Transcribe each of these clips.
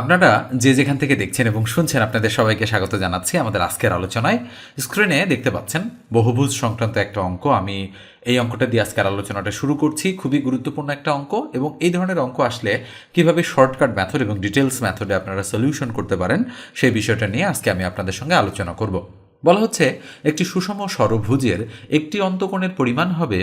আপনারা যে যেখান থেকে দেখছেন এবং শুনছেন, আপনাদের সবাইকে স্বাগত জানাচ্ছি আমাদের আজকের আলোচনায়। স্ক্রিনে দেখতে পাচ্ছেন, বহুভুজ সংক্রান্ত একটা অঙ্ক। আমি এই অঙ্কটা দিয়ে আজকের আলোচনাটা শুরু করছি। খুবই গুরুত্বপূর্ণ একটা অঙ্ক এবং এই ধরনের অঙ্ক আসলে কীভাবে শর্টকাট মেথড এবং ডিটেলস মেথডে আপনারা সলিউশন করতে পারেন, সেই বিষয়টা নিয়ে আজকে আমি আপনাদের সঙ্গে আলোচনা করব। বলা হচ্ছে, একটি সুষম ষড়ভুজের একটি অন্তকোণের পরিমাণ হবে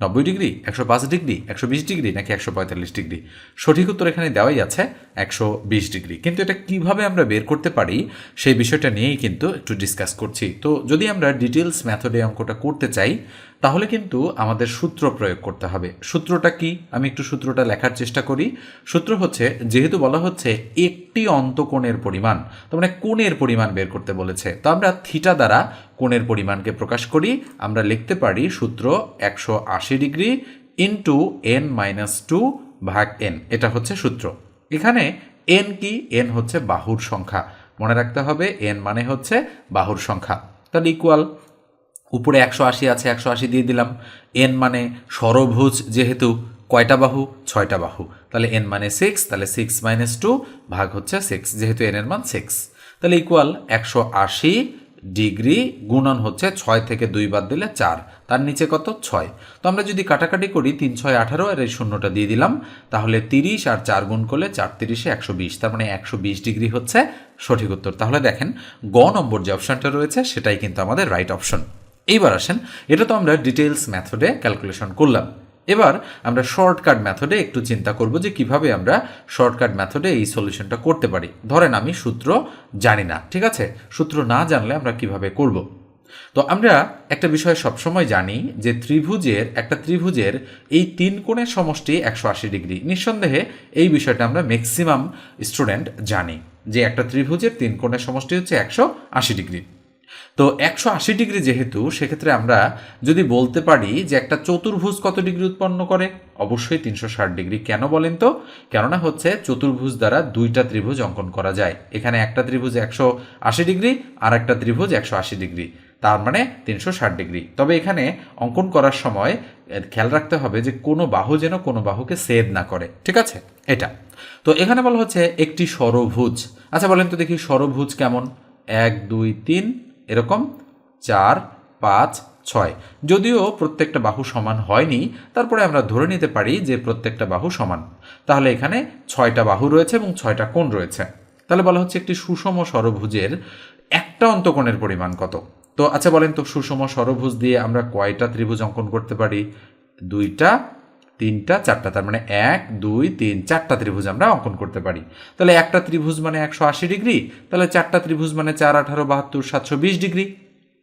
নব্বই ডিগ্রি, একশো পাঁচ ডিগ্রি, একশো বিশ ডিগ্রি নাকি একশো পঁয়তাল্লিশ ডিগ্রি। সঠিক উত্তর এখানে দেওয়াই আছে একশো বিশ ডিগ্রি। কিন্তু এটা কীভাবে আমরা বের করতে পারি সেই বিষয়টা নিয়েই কিন্তু একটু ডিসকাস করছি। তো যদি আমরা ডিটেলস মেথডে অঙ্কটা করতে চাই, তাহলে কিন্তু আমাদের সূত্র প্রয়োগ করতে হবে। সূত্রটা কি? আমি একটু সূত্রটা লেখার চেষ্টা করি। সূত্র হচ্ছে, যেহেতু বলা হচ্ছে একটি অন্তকোণের পরিমাণ, তার মানে কোণের পরিমাণ বের করতে বলেছে। তো আমরা থিটা দ্বারা কোণের পরিমাণকে প্রকাশ করি, আমরা লিখতে পারি সূত্র একশো আশি degree into N minus two ভাগ এন এটা হচ্ছে সূত্র। এখানে এন কি? এন হচ্ছে বাহুর সংখ্যা। মনে রাখতে হবে এন মানে হচ্ছে বাহুর সংখ্যা। তাহলে ইকুয়াল উপরে একশো আশি আছে, একশো আশি দিয়ে দিলাম। এন মানে ষড়ভুজ যেহেতু কয়টা বাহু? ছয়টা বাহু। তাহলে এন মানে সিক্স তাহলে সিক্স মাইনাস টু ভাগ হচ্ছে সিক্স যেহেতু এন এর মান সিক্স তাহলে ইকুয়াল একশো আশি ডিগ্রি গুণন হচ্ছে ছয় থেকে দুই বাদ দিলে চার। তার নিচে কত? ছয়। তো আমরা যদি কাটাকাটি করি তিন, ছয়, আঠারো, আর এই শূন্যটা দিয়ে দিলাম, তাহলে তিরিশ আর চার গুণ করলে চার তিরিশে একশো বিশ। তার মানে একশো বিশ ডিগ্রি হচ্ছে সঠিক উত্তর। তাহলে দেখেন, গ নম্বর যে অপশনটা রয়েছে, সেটাই কিন্তু আমাদের রাইট অপশন এইবার আসেন, এটা তো আমরা ডিটেলস ম্যাথডে ক্যালকুলেশন করলাম। এবার আমরা শর্টকাট মেথডে একটু চিন্তা করব যে কীভাবে আমরা শর্টকাট মেথডে এই সলিউশনটা করতে পারি। ধরেন আমি সূত্র জানি না, ঠিক আছে? সূত্র না জানলে আমরা কীভাবে করব? তো আমরা একটা বিষয় সবসময় জানি যে ত্রিভুজের, একটা ত্রিভুজের এই তিন কোণের সমষ্টি একশো আশি ডিগ্রি। নিঃসন্দেহে এই বিষয়টা আমরা ম্যাক্সিমাম স্টুডেন্ট জানি যে একটা ত্রিভুজের তিন কোণের সমষ্টি হচ্ছে একশো আশি ডিগ্রি। তো একশো আশি ডিগ্রি যেহেতু, সেক্ষেত্রে আমরা যদি বলতে পারি যে একটা চতুর্ভুজ কত ডিগ্রি উৎপন্ন করে? অবশ্যই তিনশো ষাট ডিগ্রি। কেন বলেন তো? কেননা হচ্ছে চতুর্ভুজ দ্বারা দুইটা ত্রিভুজ অঙ্কন করা যায়। এখানে একটা ত্রিভুজ একশো আশি ডিগ্রি, আর একটা ত্রিভুজ একশো আশি ডিগ্রি। তার মানে তিনশো ষাট ডিগ্রি। তবে এখানে অঙ্কন করার সময় খেয়াল রাখতে হবে যে কোনো বাহু যেন কোনো বাহুকে সেদ না করে। ঠিক আছে? এটা। তো এখানে বলা হচ্ছে একটি সরভুজ। আচ্ছা বলেন তো দেখি সরভুজ কেমন? এক, দুই, তিন। এরকম চার, পাঁচ, ছয়। যদিও প্রত্যেকটা বাহু সমান হয়নি, তারপরে আমরা ধরে নিতে পারি যে প্রত্যেকটা বাহু সমান। তাহলে এখানে ছয়টা বাহু রয়েছে এবং ছয়টা কোণ রয়েছে। তাহলে বলা হচ্ছে একটি সুষম সরভুজের একটা অন্তকোণের পরিমাণ কত? তো আচ্ছা বলেন তো, সুষম সরভুজ দিয়ে আমরা কয়টা ত্রিভুজ অঙ্কন করতে পারি? দুইটা তিনটা, চারটা, তার মানে এক, দুই, তিন, চারটা ত্রিভুজ আমরা অঙ্কন করতে পারি। তাহলে একটা ত্রিভুজ মানে একশো আশি ডিগ্রি, তাহলে চারটা ত্রিভুজ মানে চার, আঠারো, বাহাত্তর, সাতশো বিশ ডিগ্রি।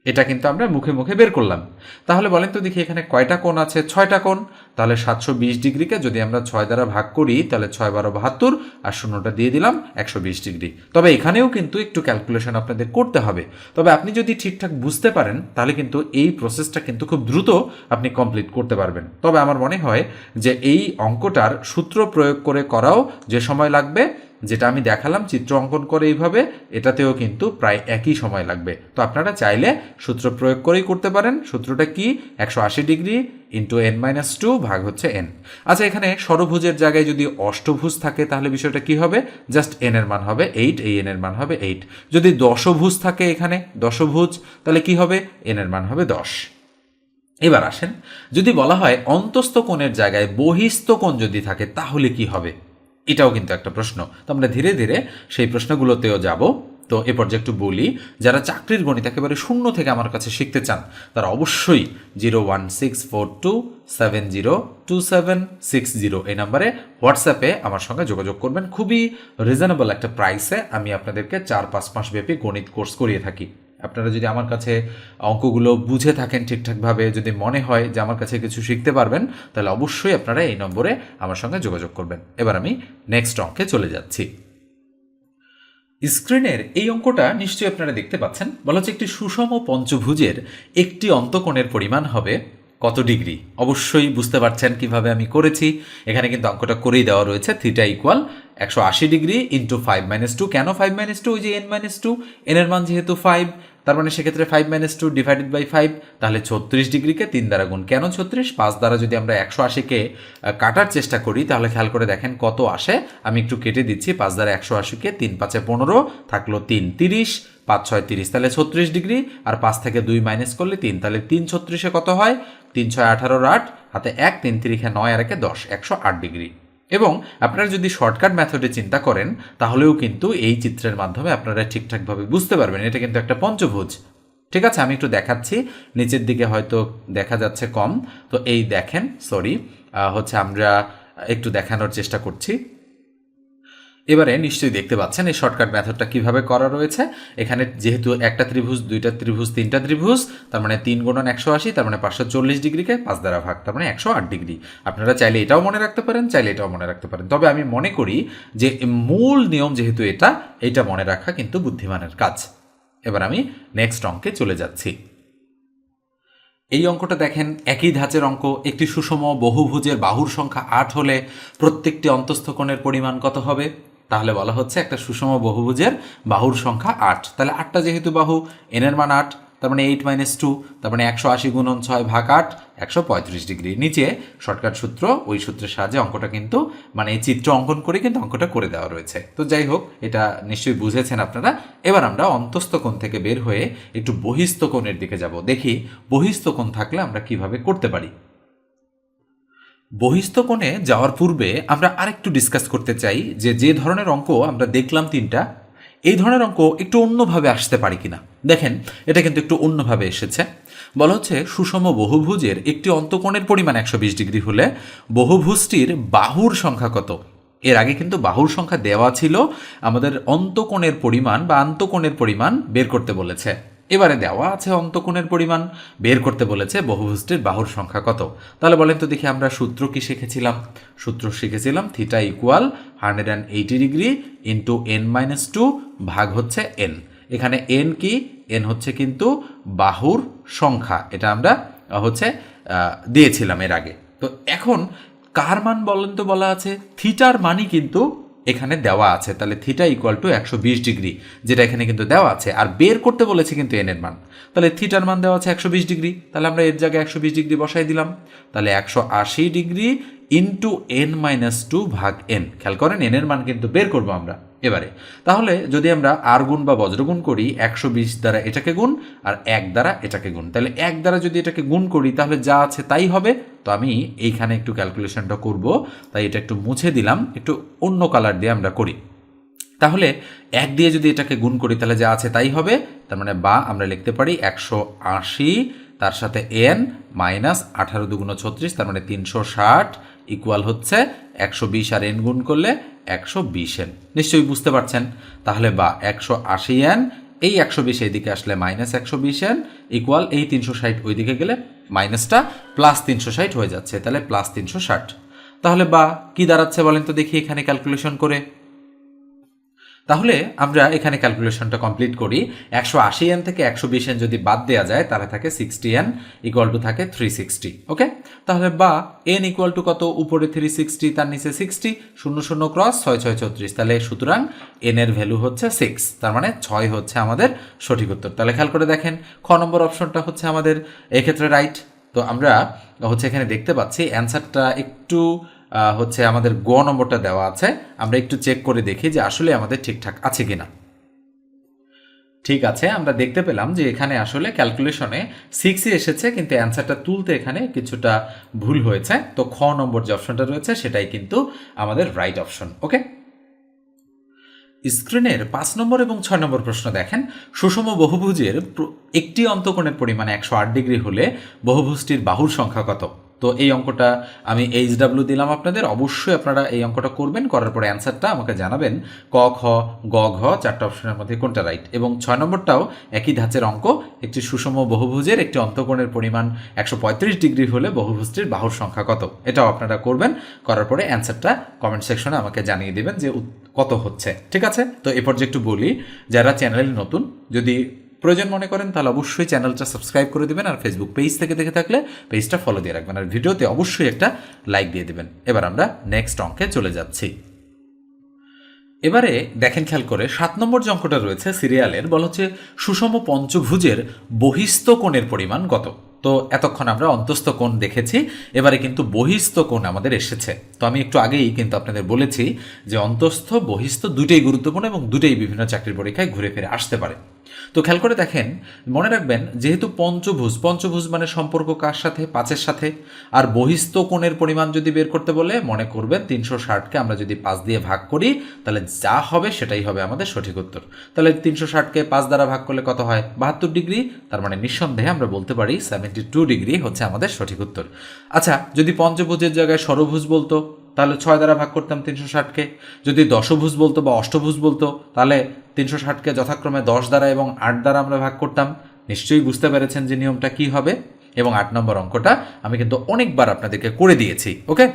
এটা কিন্তু আমরা মুখে মুখে বের করলাম। তাহলে বলেন তো দেখি এখানে কয়টা কোণ আছে? ছয়টা কোণ। তাহলে সাতশো বিশ ডিগ্রিকে যদি আমরা ছয় দ্বারা ভাগ করি, তাহলে ছয় বারো বাহাত্তর আর শূন্যটা দিয়ে দিলাম একশো বিশ ডিগ্রি। তবে এখানেও কিন্তু একটু ক্যালকুলেশন আপনাদের করতে হবে। তবে আপনি যদি ঠিকঠাক বুঝতে পারেন, তাহলে কিন্তু এই প্রসেসটা কিন্তু খুব দ্রুত আপনি কমপ্লিট করতে পারবেন। তবে আমার মনে হয় যে এই অঙ্কটার সূত্র প্রয়োগ করে করাও যে সময় লাগবে যেটা আমি দেখালাম, চিত্র অঙ্কন করে এইভাবে, এটাতেও কিন্তু প্রায় একই সময় লাগবে। তো আপনারা চাইলে সূত্র প্রয়োগ করেই করতে পারেন। সূত্রটা কি? একশো আশি degree into N minus two ভাগ হচ্ছে এন। আচ্ছা এখানে ষড়ভুজের জায়গায় যদি অষ্টভুজ থাকে, তাহলে বিষয়টা কি হবে? জাস্ট এন এর মান হবে এইট, এই এন এর মান হবে এইট। যদি দশভুজ থাকে এখানে, দশভুজ, তাহলে কি হবে? এন এর মান হবে দশ। এবার আসেন, যদি বলা হয় অন্তস্থ কোণের জায়গায় বহিস্থ কোণ যদি থাকে, তাহলে কি হবে? এটাও কিন্তু একটা প্রশ্ন। তো আমরা ধীরে ধীরে সেই প্রশ্নগুলোতেও যাব। তো এ পর্যায়ে একটু বলি, যারা চাকরির গণিত একেবারে শূন্য থেকে আমার কাছে শিখতে চান, তারা অবশ্যই zero one six four two seven zero two seven six zero এই নাম্বারে হোয়াটসঅ্যাপে আমার সঙ্গে যোগাযোগ করবেন। খুবই রিজনেবল একটা প্রাইসে আমি আপনাদেরকে চার পাঁচ মাস ব্যাপী গণিত কোর্স করিয়ে থাকি। আপনারা যদি আমার কাছে অঙ্কগুলো বুঝে থাকেন ঠিকঠাকভাবে, যদি মনে হয় যে আমার কাছে কিছু শিখতে পারবেন, তাহলে অবশ্যই আপনারা এই নম্বরে আমার সঙ্গে যোগাযোগ করবেন। এবার আমি নেক্সট অঙ্কে চলে যাচ্ছি। স্ক্রিনের এই অঙ্কটা নিশ্চয়ই আপনারা দেখতে পাচ্ছেন। বলা হচ্ছে একটি সুষম পঞ্চভুজের একটি অন্তকোণের পরিমাণ হবে কত ডিগ্রি? অবশ্যই বুঝতে পারছেন কীভাবে আমি করেছি। এখানে কিন্তু অঙ্কটা করেই দেওয়া রয়েছে। থিটা ইকুয়াল একশো আশি degree into five minus two কেন ফাইভ মাইনাস টু ওই যে এন মাইনাস টু এনের মান যেহেতু ফাইভ তার মানে সেক্ষেত্রে five minus two divided by five তাহলে ছত্রিশ ডিগ্রিকে তিন দ্বারা গুণ। কেন ছত্রিশ? পাঁচ দ্বারা যদি আমরা একশো আশিকে কাটার চেষ্টা করি, তাহলে খেয়াল করে দেখেন কত আসে। আমি একটু কেটে দিচ্ছি, পাঁচ দ্বারা একশো আশিকে তিন, পাঁচে পনেরো, থাকল তিন, তিরিশ, পাঁচ, ছয়, তিরিশ। তাহলে ছত্রিশ ডিগ্রি, আর পাঁচ থেকে দুই মাইনাস করলে তিন। তাহলে তিন ছত্রিশে কত হয়? তিন, ছয়, আঠারোর আট, হাতে এক, তিন, তিরিখে নয়, আর একে দশ, একশো আট ডিগ্রি। এবং আপনারা যদি শর্টকাট মেথডে চিন্তা করেন, তাহলেও কিন্তু এই চিত্রের মাধ্যমে আপনারা ঠিকঠাকভাবে বুঝতে পারবেন। এটা কিন্তু একটা পঞ্চভুজ। ঠিক আছে, আমি একটু দেখাচ্ছি। নিচের দিকে হয়তো দেখা যাচ্ছে কম। তো এই দেখেন সরি হচ্ছে আমরা একটু দেখানোর চেষ্টা করছি। এবারে নিশ্চয়ই দেখতে পাচ্ছেন এই শর্টকাট মেথডটা কীভাবে করা রয়েছে। এখানে যেহেতু একটা ত্রিভুজ, দুইটা ত্রিভুজ, তিনটা ত্রিভুজ, তার মানে তিন গুণন একশো আশি, তার মানে পাঁচশো চল্লিশ ডিগ্রিকে পাঁচ দ্বারা ভাগ, তার মানে একশো আট ডিগ্রি। আপনারা চাইলে এটাও মনে রাখতে পারেন, চাইলে এটাও মনে রাখতে পারেন। তবে আমি মনে করি যে মূল নিয়ম যেহেতু এটা এটা মনে রাখা কিন্তু বুদ্ধিমানের কাজ। এবার আমি নেক্সট অঙ্কে চলে যাচ্ছি। এই অঙ্কটা দেখেন, একই ধাঁচের অঙ্ক, একটি সুষম বহুভুজের বাহুর সংখ্যা আট হলে প্রত্যেকটি অন্তস্থ কোণের পরিমাণ কত হবে? তাহলে বলা হচ্ছে একটা সুষম বহুভুজের বাহুর সংখ্যা আট। তাহলে আটটা যেহেতু বাহু এনের মান আট, তার মানে এইট মাইনাস টু তার মানে একশো আশি গুণন ছয় ভাগ আট, একশো পঁয়ত্রিশ ডিগ্রি। নিচে শর্টকাট সূত্র, ওই সূত্রের সাহায্যে অঙ্কটা কিন্তু মানে চিত্র অঙ্কন করে কিন্তু অঙ্কটা করে দেওয়া রয়েছে। তো যাই হোক, এটা নিশ্চয়ই বুঝেছেন আপনারা। এবার আমরা অন্তস্থ কোণ থেকে বের হয়ে একটু বহিস্থ কোণের দিকে যাব। দেখি বহিস্থ কোণ থাকলে আমরা কীভাবে করতে পারি। বহিস্থ কোণে যাওয়ার পূর্বে আমরা আরেকটু ডিসকাস করতে চাই যে যে ধরনের অঙ্ক আমরা দেখলাম তিনটা, এই ধরনের অঙ্ক একটু অন্যভাবে আসতে পারি কিনা। দেখেন, এটা কিন্তু একটু অন্যভাবে এসেছে। বলা হচ্ছে, সুষম বহুভুজের একটি অন্তকোণের পরিমাণ একশো বিশ ডিগ্রি হলে বহুভুজটির বাহুর সংখ্যা কত? এর আগে কিন্তু বাহুর সংখ্যা দেওয়া ছিল আমাদের অন্তকোণের পরিমাণ বা আন্তকোণের পরিমাণ বের করতে বলেছে। এবারে দেওয়া আছে অন্তকোণের পরিমাণ। বের করতে বলেছে বহুভুজটির বাহুর সংখ্যা কত? তাহলে বলেন তো দেখি আমরা সূত্র কি শিখেছিলাম। সূত্র শিখেছিলাম theta equal hundred and eighty degree into N minus two ভাগ হচ্ছে এন এখানে এন কি? এন হচ্ছে কিন্তু বাহুর সংখ্যা। এটা আমরা হচ্ছে দিয়েছিলাম এর আগে। তো এখন কার মান বলেন তো বলা আছে? থিটার মানই কিন্তু এখানে দেওয়া আছে, তাহলে থিটা ইকুয়াল টু একশো বিশ ডিগ্রি যেটা এখানে কিন্তু দেওয়া আছে, আর বের করতে বলেছে কিন্তু এনের মান। তাহলে থিটার মান দেওয়া আছে একশো বিশ ডিগ্রি তাহলে আমরা এর জায়গায় একশো বিশ ডিগ্রি বসাই দিলাম। তাহলে একশো আশি degree into N minus two ভাগ এন খেয়াল করেন এনের মান কিন্তু বের করব আমরা। এবারে। তাহলে যদি আমরা আর গুণ বা বজ্রগুণ করি, একশো বিশ দ্বারা এটাকে গুণ আর এক দ্বারা এটাকে গুণ। তাহলে এক দ্বারা যদি এটাকে গুণ করি, তাহলে যা আছে তাই হবে। তো আমি এইখানে একটু ক্যালকুলেশনটা করব, তাই এটা একটু মুছে দিলাম, একটু অন্য কালার দিয়ে আমরা করি। তাহলে এক দিয়ে যদি এটাকে গুণ করি, তাহলে যা আছে তাই হবে। তার মানে বা আমরা লিখতে পারি একশো আশি, তার সাথে এন মাইনাস আঠারো দুগুণ ছত্রিশ, তার মানে তিনশো ষাট ইকুয়াল হচ্ছে একশো বিশ আর এন গুণ করলে একশো বিশ এন। নিশ্চয়ই বুঝতে পারছেন? তাহলে বা একশো আশি এন, এই একশো বিশ এইদিকে আসলে মাইনাস একশো বিশ এন ইকুয়াল এই তিনশো ষাট ওইদিকে গেলে মাইনাসটা প্লাস তিনশো ষাট হয়ে যাচ্ছে, তাহলে প্লাস তিনশো ষাট। তাহলে বা কি দাঁড়াচ্ছে বলেন তো দেখি এখানে ক্যালকুলেশন করে। তাহলে আমরা এখানে ক্যালকুলেশনটা কমপ্লিট করি। একশো আশি এন থেকে একশো বিশ এন যদি বাদ দেওয়া যায়, তাহলে থাকে সিক্সটি এন ইকুয়াল টু থাকে থ্রি সিক্সটি ওকে তাহলে বা এন ইকুয়াল টু কত? উপরে থ্রি সিক্সটি তার নিচে সিক্সটি শূন্য শূন্য ক্রস ছয় ছয় ছত্রিশ। তাহলে সুতরাং এন এর ভ্যালু হচ্ছে সিক্স তার মানে ছয় হচ্ছে আমাদের সঠিক উত্তর। তাহলে খেয়াল করে দেখেন, খ নম্বর অপশনটা হচ্ছে আমাদের এক্ষেত্রে রাইট তো আমরা হচ্ছে এখানে দেখতে পাচ্ছি অ্যান্সারটা একটু হচ্ছে আমাদের গ নম্বরটা দেওয়া আছে। আমরা একটু চেক করে দেখি যে আসলে আমাদের ঠিকঠাক আছে কিনা। ঠিক আছে, আমরা দেখতে পেলাম যে এখানে আসলে ক্যালকুলেশনে সিক্সই এসেছে, কিন্তু অ্যান্সারটা তুলতে এখানে কিছুটা ভুল হয়েছে। তো খ নম্বর যে অপশনটা রয়েছে, সেটাই কিন্তু আমাদের রাইট অপশন ওকে স্ক্রিনের পাঁচ নম্বর এবং ছয় নম্বর প্রশ্ন দেখেন। সুষম বহুভুজের একটি অন্তকোণের পরিমাণ একশো আট ডিগ্রি হলে বহুভুজটির বাহুর সংখ্যা কত? তো এই অঙ্কটা আমি এইচ ডাব্লিউ দিলাম আপনাদের। অবশ্যই আপনারা এই অঙ্কটা করবেন, করার পরে অ্যান্সারটা আমাকে জানাবেন। ক, খ, গ, ঘ, চারটা অপশনের মধ্যে কোনটা রাইট? এবং ছয় নম্বরটাও একই ধাঁচের অঙ্ক, একটি সুষম বহুভুজের, একটি অন্তকোণের পরিমাণ একশো পঁয়ত্রিশ ডিগ্রি হলে বহুভুজটির বাহুর সংখ্যা কত? এটাও আপনারা করবেন, করার পরে অ্যান্সারটা কমেন্ট সেকশনে আমাকে জানিয়ে দেবেন যে কত হচ্ছে। ঠিক আছে? তো এ পর্যায়ে একটু বলি, যারা চ্যানেল নতুন, যদি প্রয়োজন মনে করেন, তাহলে অবশ্যই চ্যানেলটা সাবস্ক্রাইব করে দেবেন আর ফেসবুক পেজ থেকে দেখে থাকলে পেজটা ফলো দিয়ে রাখবেন। আর ভিডিওতে অবশ্যই একটা লাইক দিয়ে দেবেন। এবার আমরা নেক্সট অঙ্কে চলে যাচ্ছি। এবারে দেখেন খেয়াল করে, সাত নম্বর যে অঙ্কটা রয়েছে সিরিয়ালের বলা হচ্ছে সুষম পঞ্চভুজের বহিস্থ কোণের পরিমাণ কত? তো এতক্ষণ আমরা অন্তস্থ কোণ দেখেছি, এবারে কিন্তু বহিস্থ কোণ আমাদের এসেছে। তো আমি একটু আগেই কিন্তু আপনাদের বলেছি যে অন্তস্থ বহিস্থ দুটোই গুরুত্বপূর্ণ এবং দুটোই বিভিন্ন চাকরির পরীক্ষায় ঘুরে ফিরে আসতে পারে। তো খেয়াল করে দেখেন, মনে রাখবেন যেহেতু পঞ্চভুজ পঞ্চভুজ মানে সম্পর্ক কার সাথে? পাঁচের সাথে। আর বহিস্থ কোণের পরিমাণ যদি বের করতে বলে, মনে করবেন তিনশো ষাটকে আমরা যদি পাঁচ দিয়ে ভাগ করি, তাহলে যা হবে সেটাই হবে আমাদের সঠিক উত্তর। তাহলে তিনশো ষাটকে পাঁচ দ্বারা ভাগ করলে কত হয়? বাহাত্তর ডিগ্রি? তার মানে নিঃসন্দেহে আমরা বলতে পারি, সেভেন্টি টু ডিগ্রি হচ্ছে আমাদের সঠিক উত্তর। আচ্ছা যদি পঞ্চভুজের জায়গায় ষড়ভুজ বলতো তাহলে ছয় দ্বারা ভাগ করতাম তিনশো ষাটকে যদি দশভুজ বলতো বা অষ্টভুজ বলতো, তাহলে তিনশো ষাটকে যথাক্রমে দশ দ্বারা এবং আট দ্বারা আমরা ভাগ করতাম। নিশ্চয়ই বুঝতে পেরেছেন যে নিয়মটা কি হবে? এবং আট নম্বর অঙ্কটা আমি কিন্তু অনেকবার আপনাদেরকে করে দিয়েছি, ওকে?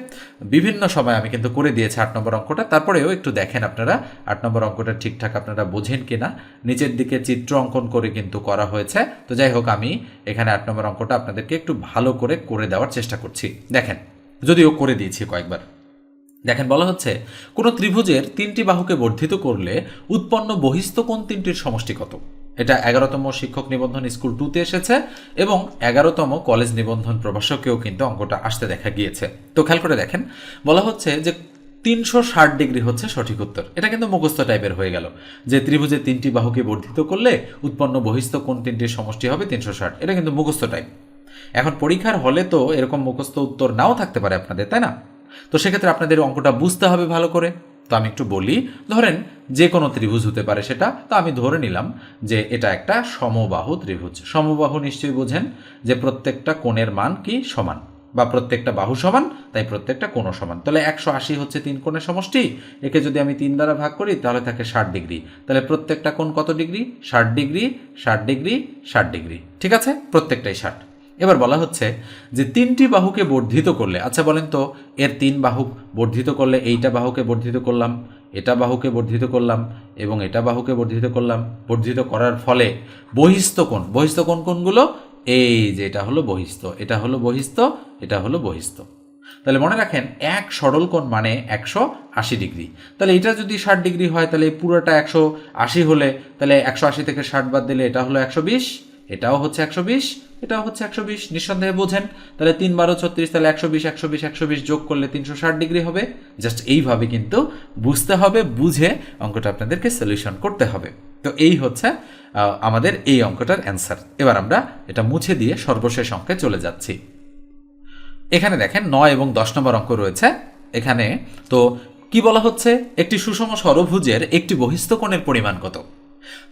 বিভিন্ন সময় আমি কিন্তু করে দিয়েছি আট নম্বর অঙ্কটা। তারপরেও একটু দেখেন আপনারা, আট নম্বর অঙ্কটা ঠিকঠাক আপনারা বোঝেন কি না নিচের দিকে চিত্র অঙ্কন করে কিন্তু করা হয়েছে। তো যাই হোক, আমি এখানে আট নম্বর অঙ্কটা আপনাদেরকে একটু ভালো করে করে দেওয়ার চেষ্টা করছি। দেখেন, যদিও করে দিয়েছি কয়েকবার। দেখেন বলা হচ্ছে, কোনো ত্রিভুজের তিনটি বাহুকে বর্ধিত করলে উৎপন্ন বহিস্থ কোন তিনটির সমষ্টি কত? এটা এগারোতম শিক্ষক নিবন্ধন স্কুল টুতে এসেছে এবং এগারোতম কলেজ নিবন্ধন প্রভাষকেও কিন্তু অঙ্কটা আসতে দেখা গিয়েছে। তো খেয়াল করে দেখেন, বলা হচ্ছে যে তিনশো ষাট ডিগ্রি হচ্ছে সঠিক উত্তর। এটা কিন্তু মুখস্থ টাইপের হয়ে গেল। যে ত্রিভুজের তিনটি বাহুকে বর্ধিত করলে উৎপন্ন বহিস্থ কোন তিনটির সমষ্টি হবে তিনশো ষাট। এটা কিন্তু মুখস্থ টাইপ এখন পরীক্ষার হলে তো এরকম মুখস্থ উত্তর নাও থাকতে পারে আপনাদের, তাই না? তো সেক্ষেত্রে আপনাদের অঙ্কটা বুঝতে হবে ভালো করে। তো আমি একটু বলি, ধরেন যে কোনো ত্রিভুজ হতে পারে সেটা, তো আমি ধরে নিলাম যে এটা একটা সমবাহু ত্রিভুজ। সমবাহু নিশ্চয়ই বোঝেন যে প্রত্যেকটা কোণের মান কি? সমান। বা প্রত্যেকটা বাহু সমান, তাই প্রত্যেকটা কোণও সমান। তাহলে একশো আশি হচ্ছে তিন কোণের সমষ্টি, একে যদি আমি তিন দ্বারা ভাগ করি তাহলে থাকে ষাট ডিগ্রি। তাহলে প্রত্যেকটা কোণ কত ডিগ্রি? ষাট ডিগ্রি ষাট ডিগ্রি ষাট ডিগ্রি। ঠিক আছে? প্রত্যেকটাই ষাট। এবার বলা হচ্ছে যে তিনটি বাহুকে বর্ধিত করলে আচ্ছা বলেন তো, এর তিন বাহু বর্ধিত করলে এইটা বাহুকে বর্ধিত করলাম, এটা বাহুকে বর্ধিত করলাম এবং এটা বাহুকে বর্ধিত করলাম, বর্ধিত করার ফলে বহিস্থ কোণ বহিস্থ কোণ কোনগুলো এই যে এটা হলো বহিস্থ, এটা হলো বহিস্থ, এটা হলো বহিস্থ। তাহলে মনে রাখেন, এক সরল কোণ মানে একশো আশি ডিগ্রি। তাহলে এটা যদি ষাট ডিগ্রি হয়, তাহলে পুরোটা একশো আশি হলে, তাহলে একশো আশি থেকে ষাট বাদ দিলে এটা হলো একশো বিশ, এটাও হচ্ছে একশো বিশ এটাও হচ্ছে একশো বিশ, নিঃসন্দেহে বোঝেন। তাহলে তিন বারো ছত্রিশ, তাহলে একশো বিশ একশো বিশ একশো বিশ যোগ করলে তিনশো ষাট ডিগ্রি হবে। জাস্ট এইভাবে কিন্তু বুঝতে হবে, বুঝে অঙ্কটা আপনাদেরকে সলিউশন করতে হবে। তো এই হচ্ছে আমাদের এই অঙ্কটার অ্যান্সার এবার আমরা এটা মুছে দিয়ে সর্বশেষ অঙ্কে চলে যাচ্ছি। এখানে দেখেন নয় এবং দশ নম্বর অঙ্ক রয়েছে। এখানে তো কি বলা হচ্ছে? একটি সুষম ষড়ভুজের একটি বহিস্থ কোণের পরিমাণ কত?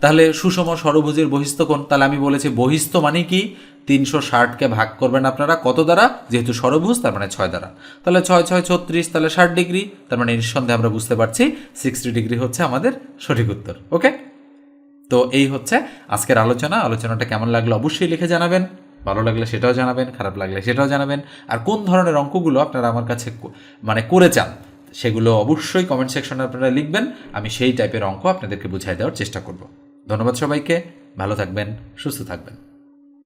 তাহলে সুষম ষড়ভুজের বহিস্থ কোণ তাহলে আমি বলেছি বহিস্থ মানে কি? তিনশো ষাটকে ভাগ করবেন আপনারা, কত দ্বারা? যেহেতু ষড়ভুজ তার মানে ছয় দ্বারা। তাহলে ছয় ছয়, ছত্রিশ, তাহলে ষাট ডিগ্রি, তার মানে নিঃসন্দেহে আমরা বুঝতে পারছি সিক্সটি ডিগ্রি হচ্ছে আমাদের সঠিক উত্তর, ওকে? তো এই হচ্ছে আজকের আলোচনা। আলোচনাটা কেমন লাগল অবশ্যই লিখে জানাবেন, ভালো লাগলে সেটাও জানাবেন, খারাপ লাগলে সেটাও জানাবেন। আর কোন ধরনের অঙ্কগুলো আপনারা আমার কাছে মানে করে চান সেগুলো অবশ্যই কমেন্ট সেকশনে আপনারা লিখবেন। আমি সেই টাইপের অঙ্ক আপনাদেরকে বুঝাই দেওয়ার চেষ্টা করব। ধন্যবাদ সবাইকে। ভালো থাকবেন, সুস্থ থাকবেন।